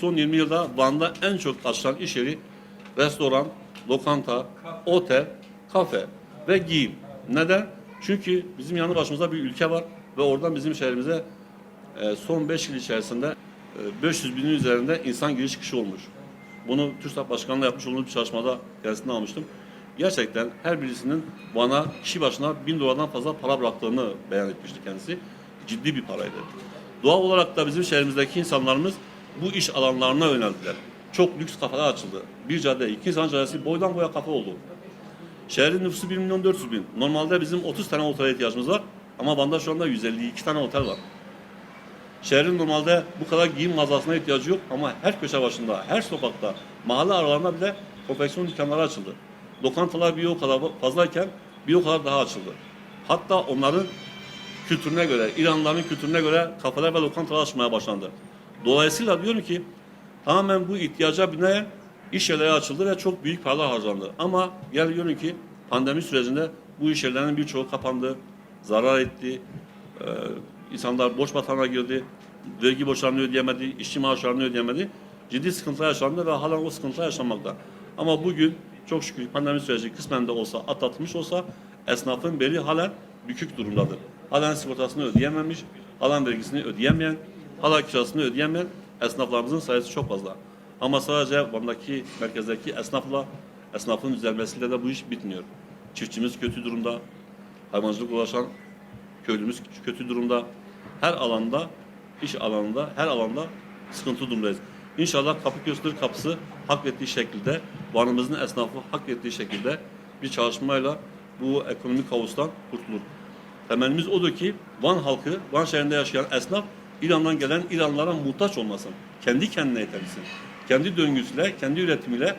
Son 20 yılda Van'da en çok açılan iş yeri restoran, lokanta, otel, kafe ve giyim. Neden? Çünkü bizim yanı başımızda bir ülke var ve oradan bizim şehrimize e, son 5 yıl içerisinde e, 500 binin üzerinde insan giriş çıkışı olmuş. Bunu TÜRSAP Başkanı'na yapmış olduğumuz bir çalışmada kendisinden almıştım. Gerçekten her birisinin bana kişi başına 1000 dolardan fazla para bıraktığını beyan etmişti kendisi. Ciddi bir paraydı. Doğal olarak da bizim şehrimizdeki insanlarımız bu iş alanlarına yöneldiler. Çok lüks kafeler açıldı. Bir cadde, iki insan caddesi boydan boya kafe oldu. Şehrin nüfusu 1 milyon 400 bin. Normalde bizim 30 tane otele ihtiyacımız var. Ama Van'da şu anda 152 tane otel var. Şehrin normalde bu kadar giyim mağazasına ihtiyacı yok ama her köşe başında, her sokakta, mahalle aralarında bile konfeksiyon dükkanları açıldı. Lokantalar bir o kadar fazlayken bir o kadar daha açıldı. Hatta onların kültürüne göre, İranlıların kültürüne göre kafeler ve lokantalar açmaya başlandı. Dolayısıyla diyorum ki tamamen bu ihtiyaca binaen iş yerleri açıldı ve çok büyük paralar harcandı. Ama gel görün ki pandemi sürecinde bu iş yerlerinin birçoğu kapandı, zarar etti, ee, insanlar borç batağına girdi, vergi borçlarını ödeyemedi, işçi maaşlarını ödeyemedi. Ciddi sıkıntılar yaşandı ve halen o sıkıntılar yaşanmakta. Ama bugün çok şükür pandemi süreci kısmen de olsa atlatmış olsa esnafın beli halen bükük durumdadır. Halen sigortasını ödeyememiş, halen vergisini ödeyemeyen, hala kirasını ödeyemeyen esnaflarımızın sayısı çok fazla. Ama sadece Van'daki merkezdeki esnafla, esnafın düzelmesiyle de bu iş bitmiyor. Çiftçimiz kötü durumda, hayvancılık uğraşan köylümüz kötü durumda. Her alanda, iş alanında, her alanda sıkıntı durumdayız. İnşallah Kapı Köstür kapısı hak ettiği şekilde, Van'ımızın esnafı hak ettiği şekilde bir çalışmayla bu ekonomik havuzdan kurtulur. Temennimiz odur ki Van halkı, Van şehrinde yaşayan esnaf İran'dan gelen İranlılara muhtaç olmasın. Kendi kendine yetebilsin. Kendi döngüsüyle, kendi üretimiyle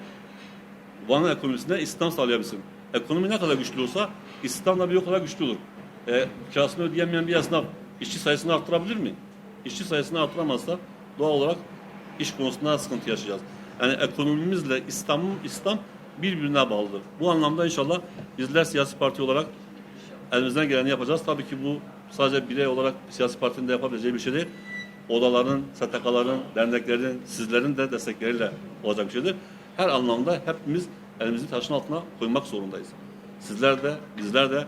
Van ekonomisine istihdam sağlayabilsin. Ekonomi ne kadar güçlü olsa istihdam da bir o kadar güçlü olur. E, kirasını ödeyemeyen bir esnaf işçi sayısını arttırabilir mi? İşçi sayısını arttıramazsa doğal olarak iş konusunda sıkıntı yaşayacağız. Yani ekonomimizle İslam, İslam birbirine bağlıdır. Bu anlamda inşallah bizler siyasi parti olarak elimizden geleni yapacağız. Tabii ki bu sadece birey olarak siyasi partinin de yapabileceği bir şey değil. Odaların, STK'ların, derneklerin, sizlerin de destekleriyle olacak bir şeydir. Her anlamda hepimiz elimizi taşın altına koymak zorundayız. Sizler de, bizler de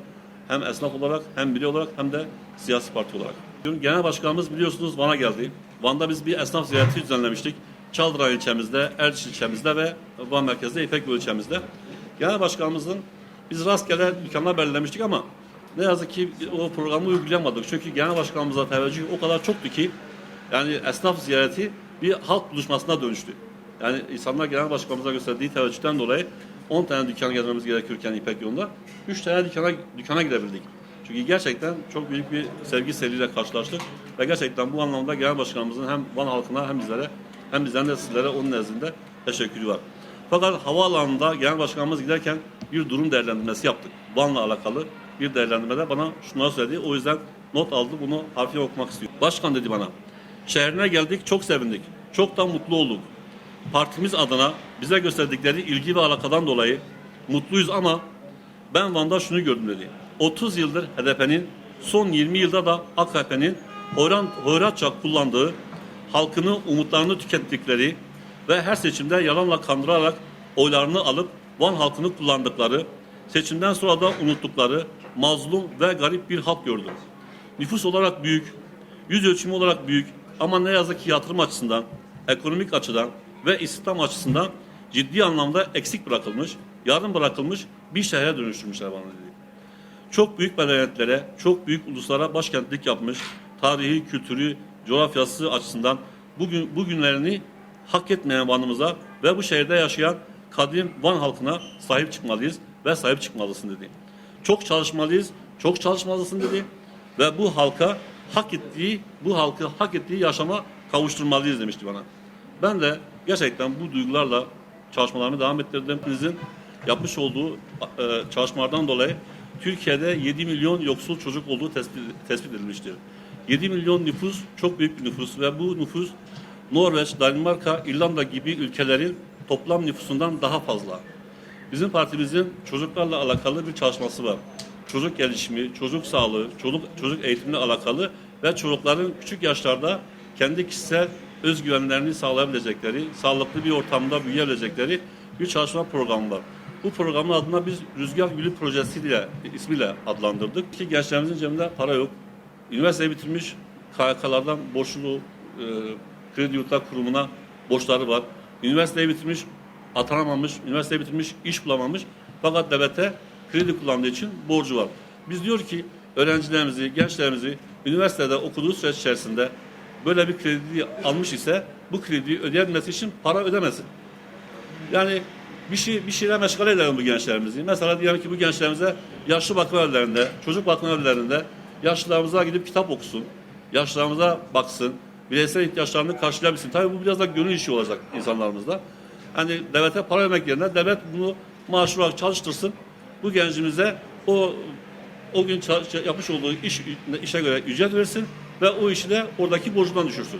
hem esnaf olarak, hem birey olarak, hem de siyasi parti olarak. Dün Genel Başkanımız biliyorsunuz Van'a geldi. Van'da biz bir esnaf ziyareti düzenlemiştik. Çaldıran ilçemizde, Erciş ilçemizde ve Van merkezde İpekgöl ilçemizde. Genel Başkanımızın biz rastgele dükkanlar belirlemiştik ama ne yazık ki o programı uygulayamadık. Çünkü Genel Başkanımıza teveccüh o kadar çoktu ki yani esnaf ziyareti bir halk buluşmasına dönüştü. Yani insanlar Genel Başkanımıza gösterdiği teveccühten dolayı 10 tane dükkan gezmemiz gerekirken İpek yolunda 3 tane dükkana, dükkana gidebildik. Çünkü gerçekten çok büyük bir sevgi seriyle karşılaştık. Ve gerçekten bu anlamda Genel Başkanımızın hem Van halkına hem bizlere hem bizden de sizlere onun nezdinde teşekkürü var. Fakat havaalanında Genel Başkanımız giderken bir durum değerlendirmesi yaptık. Van'la alakalı bir değerlendirmede bana şunları söyledi. O yüzden not aldı bunu harfiyen okumak istiyorum. Başkan dedi bana. Şehrine geldik çok sevindik. Çok da mutlu olduk. Partimiz adına bize gösterdikleri ilgi ve alakadan dolayı mutluyuz ama ben Van'da şunu gördüm dedi. 30 yıldır HDP'nin son 20 yılda da AKP'nin hoyratça kullandığı halkını umutlarını tükettikleri ve her seçimde yalanla kandırarak oylarını alıp Van halkını kullandıkları, seçimden sonra da unuttukları mazlum ve garip bir halk gördüm. Nüfus olarak büyük, yüz ölçümü olarak büyük ama ne yazık ki yatırım açısından, ekonomik açıdan ve istihdam açısından ciddi anlamda eksik bırakılmış, yarım bırakılmış bir şehre dönüştürmüşler bana dedi. Çok büyük medeniyetlere, çok büyük uluslara başkentlik yapmış, tarihi, kültürü, coğrafyası açısından bugün bugünlerini hak etmeyen Van'ımıza ve bu şehirde yaşayan kadim Van halkına sahip çıkmalıyız ve sahip çıkmalısın dedi. Çok çalışmalıyız, çok çalışmalısın dedi ve bu halka hak ettiği, bu halkı hak ettiği yaşama kavuşturmalıyız demişti bana. Ben de gerçekten bu duygularla çalışmalarımı devam ettirdim. Bizin yapmış olduğu e, çalışmalardan dolayı Türkiye'de 7 milyon yoksul çocuk olduğu tespit, tespit edilmiştir. 7 milyon nüfus çok büyük bir nüfus ve bu nüfus Norveç, Danimarka, İrlanda gibi ülkelerin toplam nüfusundan daha fazla. Bizim partimizin çocuklarla alakalı bir çalışması var. Çocuk gelişimi, çocuk sağlığı, çocuk, çocuk eğitimle alakalı ve çocukların küçük yaşlarda kendi kişisel özgüvenlerini sağlayabilecekleri, sağlıklı bir ortamda büyüyebilecekleri bir çalışma programı var. Bu programın adına biz Rüzgar Gülü Projesi diye ismiyle adlandırdık. Ki gençlerimizin cebinde para yok. Üniversiteyi bitirmiş KYK'lardan borçlu e, kredi yurtlar kurumuna borçları var. Üniversiteyi bitirmiş, atanamamış, üniversiteyi bitirmiş, iş bulamamış. Fakat devlete kredi kullandığı için borcu var. Biz diyor ki öğrencilerimizi, gençlerimizi üniversitede okuduğu süreç içerisinde böyle bir kredi almış ise bu krediyi ödeyebilmesi için para ödemesin. Yani bir şey bir şeyle meşgale edelim bu gençlerimizi. Mesela diyelim ki bu gençlerimize yaşlı bakım evlerinde, çocuk bakım evlerinde yaşlılarımıza gidip kitap okusun. Yaşlılarımıza baksın. Bireysel ihtiyaçlarını karşılayabilsin. Tabii bu biraz da gönül işi olacak insanlarımızda. Hani devlete para vermek yerine devlet bunu maaş olarak çalıştırsın. Bu gencimize o o gün yapmış olduğu iş işe göre ücret versin ve o işi de oradaki borcundan düşürsün.